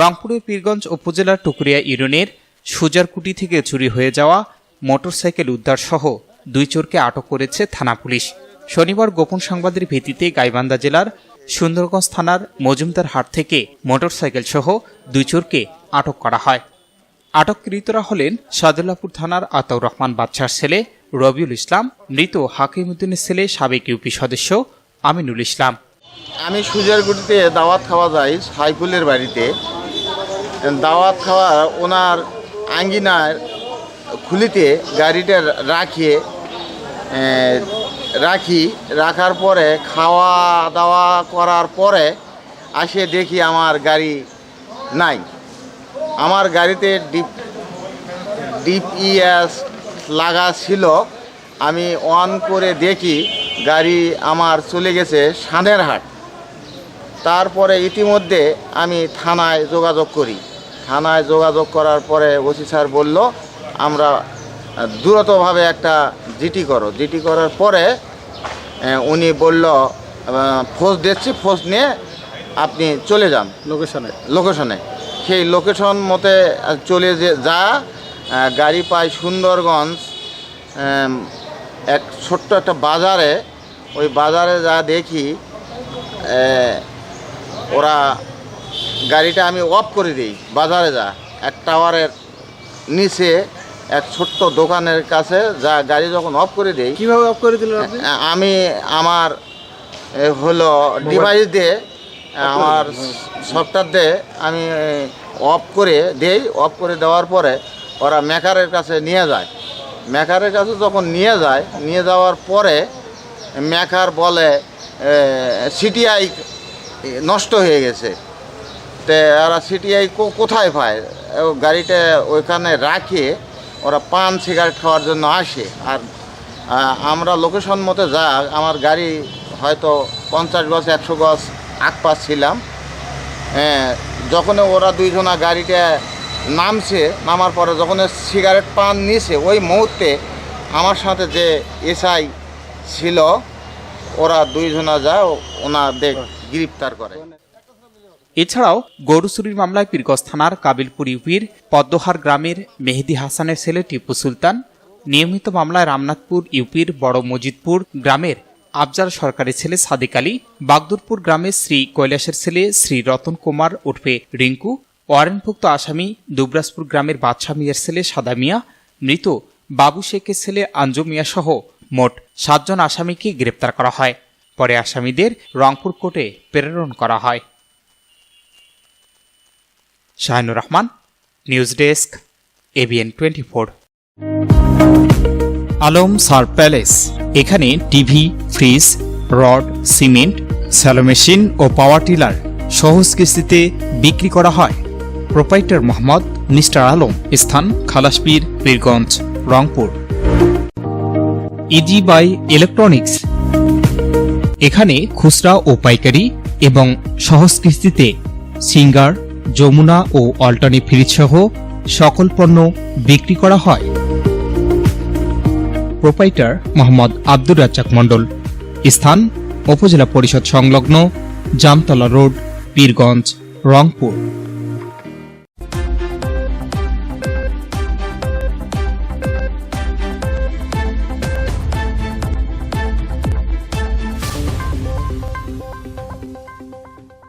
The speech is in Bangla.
রংপুরের পীরগঞ্জ উপজেলার টুকুরিয়া ইউনিয়নের সুজারকুটি থেকে চুরি হয়ে যাওয়া মোটরসাইকেল উদ্ধার সহ দুই চোরকে আটক করেছে থানা পুলিশ। শনিবার গোপন সংবাদের ভিত্তিতে গাইবান্ধা জেলার সুন্দরগঞ্জ থানার মজুমদার হাট থেকে মোটরসাইকেল সহ দুই চোরকে আটক করা হয়। আটককৃতরা হলেন সাদুল্লাপুর থানার আতাউর রহমান বাদশার ছেলে রবিউল ইসলাম, মৃত হাকিমুদ্দিনের ছেলে সাবেক ইউপি সদস্য আমিনুল ইসলাম। আমি সুজারগুটিতে দাওয়াত খাওয়া যাই সাইফুলের বাড়িতে। দাওয়াত খাওয়া ওনার আঙ্গিনার খুলিতে গাড়িটা রাখিয়ে রাখি, রাখার পরে খাওয়া দাওয়া করার পরে আসে দেখি আমার গাড়ি নাই। আমার গাড়িতে ডিপ ডিপিএস লাগা ছিল। আমি অন করে দেখি গাড়ি আমার চলে গেছে সানের হাট তারপরে ইতিমধ্যে আমি থানায় যোগাযোগ করি। থানায় যোগাযোগ করার পরে ওসি স্যার বলল আমরা দ্রুতভাবে একটা জিটি করো। জিটি করার পরে উনি বলল ফোর্স দিচ্ছি ফোর্স নিয়ে আপনি চলে যান লোকেশনে লোকেশনে। সেই লোকেশন মতে চলে যে যা গাড়ি পাই সুন্দরগঞ্জ এক ছোট্ট একটা বাজারে। ওই বাজারে যা দেখি ওরা গাড়িটা আমি অফ করে দিই বাজারে যা। এক টাওয়ারের নিচে এক ছোট্ট দোকানের কাছে যা গাড়ি যখন অফ করে দিই কীভাবে অফ করে দিলেন আমি আমার হলো ডিভাইস দিয়ে আমার সফটওয়্যার দিয়ে আমি অফ করে দেই। অফ করে দেওয়ার পরে ওরা মেকারের কাছে নিয়ে যায়। মেকারের কাছে যখন নিয়ে যায় নিয়ে যাওয়ার পরে মেকার বলে সিটিআই নষ্ট হয়ে গেছে। তে ওরা সিটিআই কোথায় পায়? গাড়িটা ওইখানে রাখে ওরা পান সিগারেট খাওয়ার জন্য আসে। আর আমরা লোকেশন মতো যা আমার গাড়ি হয়তো পঞ্চাশ গজ একশো গজ আগ পাচ্ছিলাম হ্যাঁ যখন ওরা দুইজনা গাড়িটা নামছে নামার পরে যখন সিগারেট পান নিছে ওই মুহূর্তে আমার সাথে যে এসআই ছিল ওরা দুইজনা যা ওনাদের গ্রেপ্তার করে। এছাড়াও গরু চুরির মামলায় পীরগঞ্জ থানার কাবিলপুর ইউপির পদ্মহার গ্রামের মেহেদি হাসানের ছেলে টিপু সুলতান, নিয়মিত মামলায় রামনাথপুর ইউপির বড় মজিদপুর গ্রামের আফজাল সরকারের ছেলে সাদিক আলী, বাগদুরপুর গ্রামের শ্রী কৈলাসের ছেলে শ্রী রতন কুমার ওরফে রিঙ্কু ওয়ারেন্টভুক্ত আসামি দুবরাজপুর গ্রামের বাদশাহ মিয়ার ছেলে সাদা মিয়া, মৃত বাবু শেখের ছেলে আঞ্জু মিয়া সহ মোট সাতজন আসামিকে গ্রেপ্তার করা হয়। পরে আসামিদের রংপুর কোর্টে প্রেরণ করা হয়। Shahinur Rahman news desk ABN twenty four Alam সার প্যালেস, এখানে TV, fridge, rod, cement, shallow machine ও পাওয়ার টিলার সহজ কিস্তিতে বিক্রি করা হয়। প্রোপাইটার মোহাম্মদ মিস্টার আলম, স্থান Khalaspir Pirganj Rangpur. Easy buy electronics, এখানে খুচরা ও পাইকারি এবং সহজ কিস্তিতে সিঙ্গার যমুনা ও অল্টানি ফ্রিজ সহ সকল পণ্য বিক্রি করা হয়। প্রোপাইটার মোহাম্মদ আব্দুর রাজ্জাক মণ্ডল। স্থান, উপজেলা পরিষদ সংলগ্ন জামতলা রোড, পীরগঞ্জ, রংপুর।